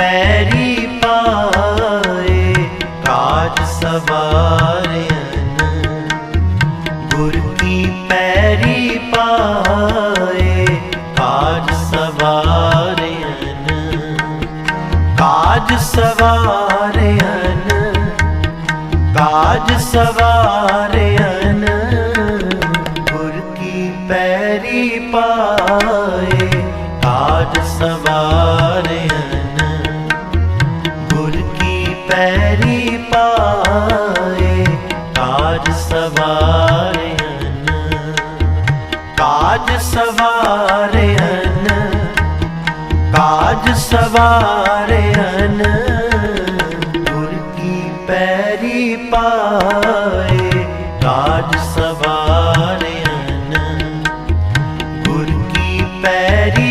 ਪੈਰੀ ਪਾਏ ਕਾਜ ਸਵਾਰਿਆਨ। ਗੁਰ ਕੀ ਪੈਰੀ ਪਾਏ ਕਾਜ ਸਵਾਰਿਆਨ। ਕਾਜ ਸਵਾਰਿਆਨ ਕਾਜ ਸਵਾਰਿਆਨ। ਗੁਰ ਕੀ ਪੈਰੀ ਪਾਏ ਕਾਜ ਸਵਾਰਿਆਨ। ਪੈਰੀ ਪਾਏ, ਕਾਜ ਸਵਾਰਿਆਨ ਕਾਜ ਸਵਾਰਿਆਨ ਕਾਜ ਸਵਾਰਿਆਨ ਗੁਰ ਕੀ ਪੈਰੀ ਪਾਏ, ਕਾਜ ਸਵਾਰਿਆਨ ਗੁਰ ਕੀ ਪੈਰੀ